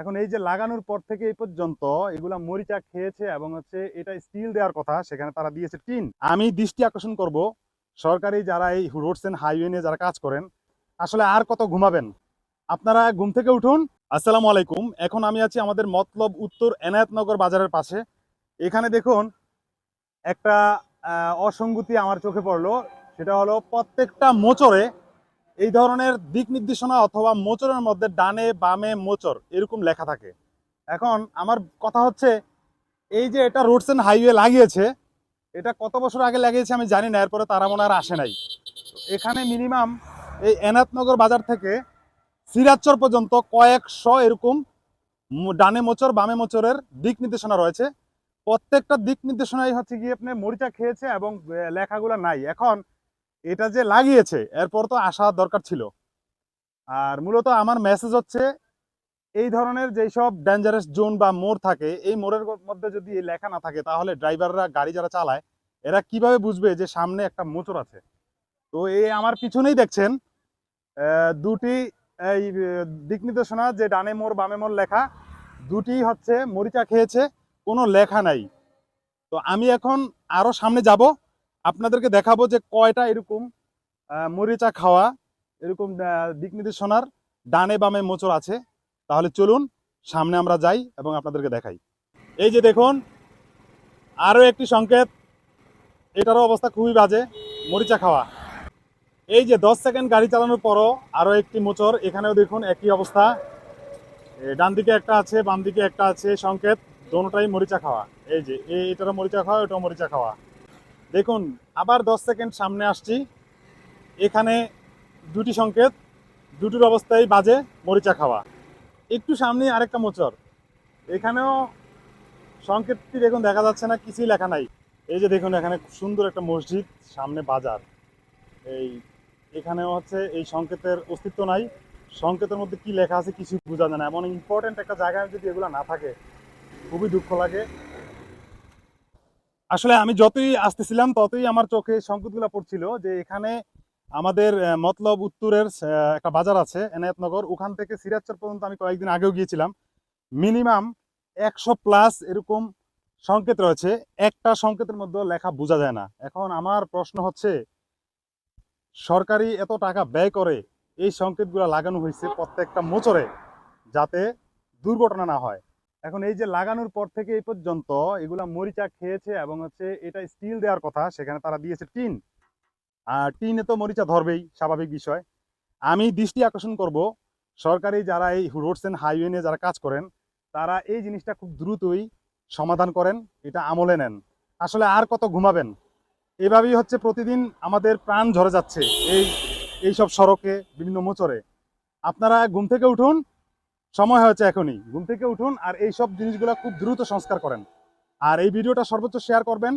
এখন এই যে লাগানোর পর থেকে এই পর্যন্ত এগুলা মরিচা খেয়েছে এবং হচ্ছে এটা স্টিল দেওয়ার কথা, সেখানে তারা দিয়েছে টিন। আমি দৃষ্টি আকর্ষণ করব সরকারি যারা এই রোডস এন্ড হাইওয়ে নিয়ে যারা কাজ করেন, আসলে আর কত ঘুমাবেন? আপনারা ঘুম থেকে উঠুন। আসসালামু আলাইকুম। এখন আমি আছি আমাদের মতলব উত্তর এনায়েতনগর বাজারের পাশে। এখানে দেখুন, একটা অসঙ্গতি আমার চোখে পড়ল। সেটা হলো প্রত্যেকটা মোচরে এই ধরনের দিক নির্দেশনা অথবা মোচরের মধ্যে ডানে, বামে, মোচর এরকম লেখা থাকে। এখন আমার কথা হচ্ছে, এই যে এটা রোডস অ্যান্ড হাইওয়ে লাগিয়েছে, এটা কত বছর আগে লাগিয়েছে আমি জানি না, এরপরে তারা মনে আর আসে নাই। এখানে মিনিমাম এই এনাথনগর বাজার থেকে সিরাজচর পর্যন্ত কয়েকশো এরকম ডানে মোচর, বামে মোচরের দিক নির্দেশনা রয়েছে। প্রত্যেকটা দিক নির্দেশনাই হচ্ছে গিয়ে আপনি মরিচা খেয়েছে এবং লেখাগুলো নাই। এখন এটা যে লাগিয়েছে, এরপর তো আসা দরকার ছিল। আর মূলত আমার মেসেজ হচ্ছে, এই ধরনের যেই সব ডেঞ্জারাস জোন বা মোড় থাকে, এই মোড়ের মধ্যে যদি লেখা না থাকে, তাহলে ড্রাইভাররা গাড়ি যারা চালায়, এরা কীভাবে বুঝবে যে সামনে একটা মোচর আছে? তো এই আমার পিছনেই দেখছেন দুটি, এই দিক নির্দেশনা, যে ডানে মোড়, বামে মোড় লেখা, দুটি হচ্ছে মরিচা খেয়েছে, কোনো লেখা নাই। তো আমি এখন আরও সামনে যাব। আপনাদেরকে দেখাবো যে কয়টা এরকম মরিচা খাওয়া, এরকম দিক নির্দেশনার ডানে বামে মোচর আছে। তাহলে চলুন, সামনে আমরা যাই এবং আপনাদেরকে দেখাই। এই যে দেখুন, আরও একটি সংকেত। এটারও অবস্থা খুবই বাজে, মরিচা খাওয়া। এই যে দশ সেকেন্ড গাড়ি চালানোর পরও আরও একটি মোচর এখানেও দেখুন, একই অবস্থা। ডান দিকে একটা আছে, বাম দিকে একটা আছে, সংকেত। দোনোটাই মরিচা খাওয়া। এই যে এটারও মরিচা খাওয়া, ওটাও মরিচা খাওয়া। দেখুন, আবার দশ সেকেন্ড সামনে আসছি। এখানে দুটি সংকেত, দুটির অবস্থায় বাজে মরিচা খাওয়া। একটু সামনে আরেকটা মোচর এখানেও সংকেতটি দেখুন, দেখা যাচ্ছে না, কিছুই লেখা নাই। এই যে দেখুন, এখানে সুন্দর একটা মসজিদ, সামনে বাজার। এই এখানেও হচ্ছে এই সংকেতের অস্তিত্ব নাই। সংকেতের মধ্যে কি লেখা আছে কিছু বোঝা যায় না। এমন ইম্পর্টেন্ট একটা জায়গায় যদি এগুলো না থাকে, খুবই দুঃখ লাগে। আসলে আমি যতই আসতেছিলাম, ততই আমার চোখে সংকেতগুলো পড়ছিল যে এখানে আমাদের মতলব উত্তরের একটা বাজার আছে এনায়েতনগর ওখান থেকে সিরাজচর পর্যন্ত আমি কয়েকদিন আগেও গিয়েছিলাম। মিনিমাম একশো প্লাস এরকম সংকেত রয়েছে। একটা সংকেতের মধ্যে লেখা বোঝা যায় না। এখন আমার প্রশ্ন হচ্ছে, সরকারি এত টাকা ব্যয় করে এই সংকেতগুলো লাগানো হয়েছে প্রত্যেকটা মোচরে যাতে দুর্ঘটনা না হয়? এখন এই যে লাগানোর পর থেকে এই পর্যন্ত এগুলা মরিচা খেয়েছে এবং হচ্ছে এটা স্টিল দেওয়ার কথা, সেখানে তারা দিয়েছে টিন। আর টিনে তো মরিচা ধরবেই, স্বাভাবিক বিষয়। আমি দৃষ্টি আকর্ষণ করব, সরকারি যারা এই রোডস এন্ড হাইওয়ে নিয়ে যারা কাজ করেন, তারা এই জিনিসটা খুব দ্রুতই সমাধান করেন, এটা আমলে নেন। আসলে আর কত ঘুমাবেন? এভাবেই হচ্ছে প্রতিদিন আমাদের প্রাণ ঝরে যাচ্ছে এই এই সব সড়কে, বিভিন্ন মোচরে। আপনারা ঘুম থেকে উঠুন সময় হয়েছে এখনই। ঘুম থেকে উঠুন আর এই সব জিনিসগুলো খুব দ্রুত সংস্কার করেন। আর এই ভিডিওটা সর্বোচ্চ শেয়ার করবেন,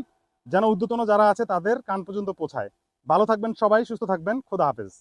যেন উদ্যতন যারা আছে তাদের কান পর্যন্ত পৌঁছায়। ভালো থাকবেন সবাই, সুস্থ থাকবেন, খোদা হাফেজ।